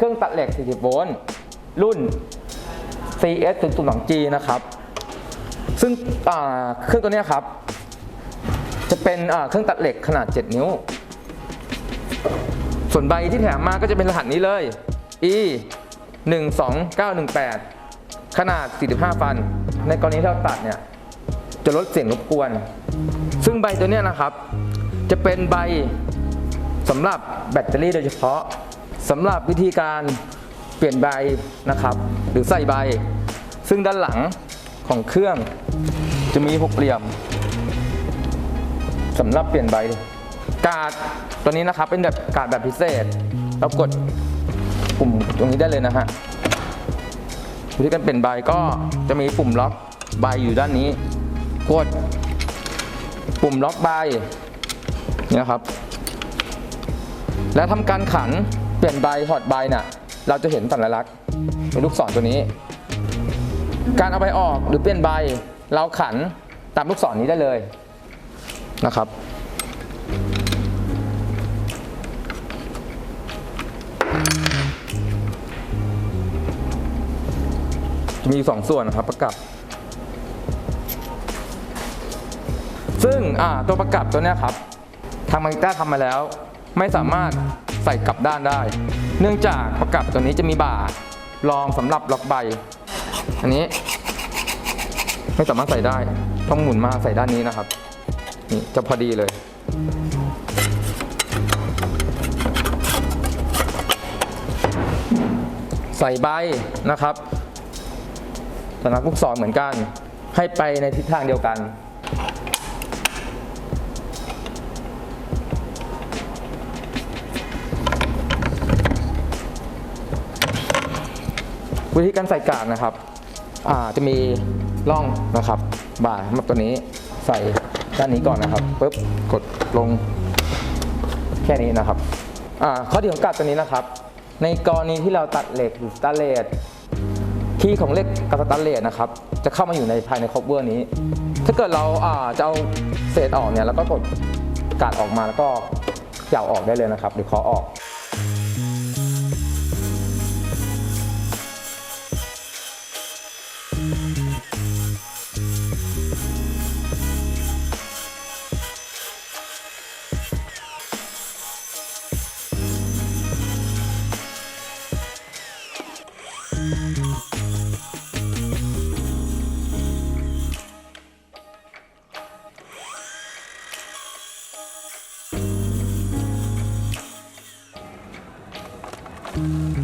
เครื่องตัดเหล็ก 40 โวลต์ รุ่น CS 0 0 2 G นะครับ ซึ่งเครื่องตัวนี้ครับ จะเป็นเครื่องตัดเหล็กขนาด 7 นิ้ว ส่วนใบที่แถมมาก็จะเป็นรหัสนี้เลย E 1 2 9 1 8 ขนาด 45 ฟัน ในกรณีที่เราตัดเนี่ย จะลดเสียงรบกวน ซึ่งใบตัวนี้นะครับ จะเป็นใบสำหรับแบตเตอรี่โดยเฉพาะ สำหรับวิธีการเปลี่ยนใบนะครับ หรือใส่ใบ ซึ่งด้านหลังของเครื่องจะมีหกเหลี่ยมสำหรับเปลี่ยนใบ กาดตัวนี้นะครับเป็นแบบกาดแบบพิเศษ เรากดปุ่มตรงนี้ได้เลยนะฮะวิธีการเปลี่ยนใบก็จะมีปุ่มล็อกใบอยู่ด้านนี้ กดปุ่มล็อกใบเนี่ยครับ แล้วทำการขัน เปลี่ยนใบถอดใบน่ะ เราจะเห็นสัญลักษณ์เป็นลูกศรตัวนี้ การเอาใบออกหรือเปลี่ยนใบ เราขันตามลูกศรนี้ได้เลยนะครับ จะมีสองส่วนนะครับประกับ ซึ่งตัวประกับตัวนี้ครับ ทางมาริต้าทำมาแล้ว ไม่สามารถ ใส่กลับด้านได้ เนื่องจากประกับตัวนี้จะมีบ่ารองสำหรับล็อกใบ อันนี้ ไม่สามารถใส่ได้ ต้องหมุนมาใส่ด้านนี้นะครับ นี่จะพอดีเลย ใส่ใบนะครับสำนักลูกศรเหมือนกัน ให้ไปในทิศทางเดียวกัน วิธีการใส่กากนะครับอ่าจะมีร่องนะครับ บ่าสำหรับตัวนี้ใส่ด้านนี้ก่อนนะครับปุ๊บกดลงแค่นี้นะครับอ่าข้อดีของกากตัวนี้นะครับ ในกรณีที่เราตัดเหล็กหรือสแตนเลสที่ของเหล็กกับสแตนเลสนะครับ จะเข้ามาอยู่ในภายในคอบเวอร์นี้ ถ้าเกิดเราอ่าจะเอาเศษออกเนี่ยแล้วก็กดกาดออกมาแล้วก็เหยาออกได้เลยนะครับ หรือเคาะออก thank mm -hmm. you